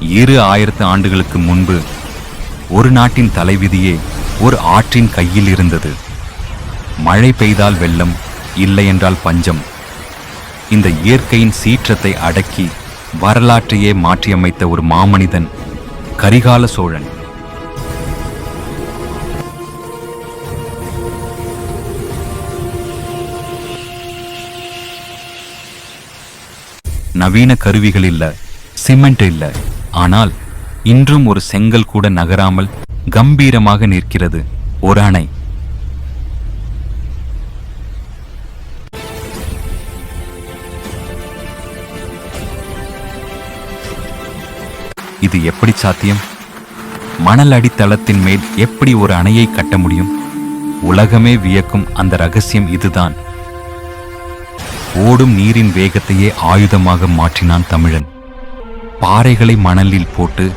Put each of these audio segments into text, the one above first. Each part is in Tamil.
இரு ஆயிரத்து ஆண்டுகளுக்கு முன்பு ஒரு நாட்டின் தலைவிதியே ஒரு ஆற்றின் கையில் இருந்தது. மழை பெய்தால் வெள்ளம் இல்லை என்றால் பஞ்சம். இந்த இயற்கையின் சீற்றத்தை அடக்கி வரலாற்றையே மாற்றியமைத்த ஒரு மாமனிதன் கரிகால சோழன். நவீன கருவிகள் இல்ல சிமெண்ட் இல்ல. ஆனால் இன்றும் ஒரு செங்கல் கூட நகராமல் கம்பீரமாக நிற்கிறது ஒரு அணை. இது எப்படி சாத்தியம்? மணல் அடித்தளத்தின் மேல் எப்படி ஒரு அணையை கட்ட முடியும்? உலகமே வியக்கும் அந்த ரகசியம் இதுதான். ஓடும் நீரின் வேகத்தையே ஆயுதமாக மாற்றினான் தமிழன். பாறைகளை மணலில் போட்டு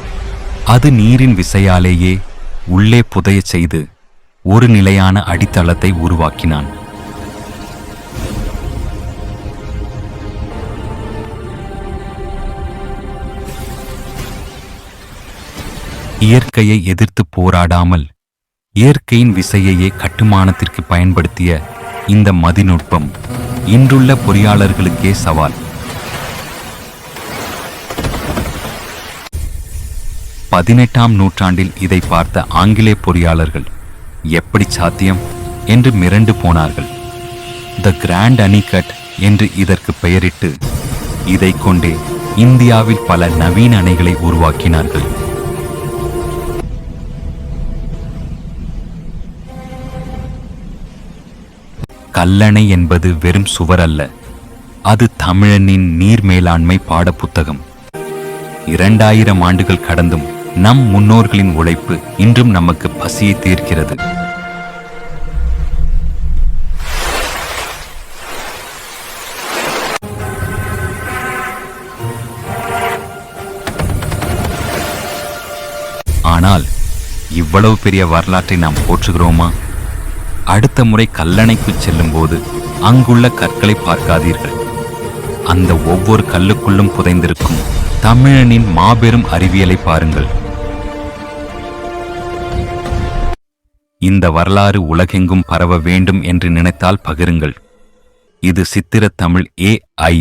அது நீரின் விசையாலேயே உள்ளே புதையச் செய்து ஒரு நிலையான அடித்தளத்தை உருவாக்கினான். இயற்கையை எதிர்த்து போராடாமல் இயற்கையின் விசையையே கட்டுமானத்திற்கு பயன்படுத்திய இந்த மதிநுட்பம் இன்றுள்ள பொறியாளர்களுக்கே சவால். பதினெட்டாம் நூற்றாண்டில் இதை பார்த்த ஆங்கிலேய பொறியாளர்கள் எப்படி சாத்தியம்? என்று மிரண்டு போனார்கள். த கிராண்ட் அணிகட் என்று இதற்கு பெயரிட்டு இதை கொண்டே இந்தியாவில் பல நவீன அணைகளை உருவாக்கினார்கள். கல்லணை என்பது வெறும் சுவர் அல்ல அது தமிழனின் நீர் மேலாண்மை பாடப்புத்தகம். இரண்டாயிரம் ஆண்டுகள் கடந்தும் நம் முன்னோர்களின் உழைப்பு இன்றும் நமக்கு பசியை தீர்க்கிறது. ஆனால் இவ்வளவு பெரிய வரலாற்றை நாம் போற்றுகிறோமா? அடுத்த முறை கல்லணைக்கு செல்லும்போது அங்குள்ள கற்களை பார்க்காதீர்கள். அந்த ஒவ்வொரு கல்லுக்குள்ளும் புதைந்திருக்கும் தமிழனின் மாபெரும் அறிவியலை பாருங்கள். இந்த வரலாறு உலகெங்கும் பரவ வேண்டும் என்று நினைத்தால் பகிருங்கள். இது சித்திர தமிழ் ஏஐ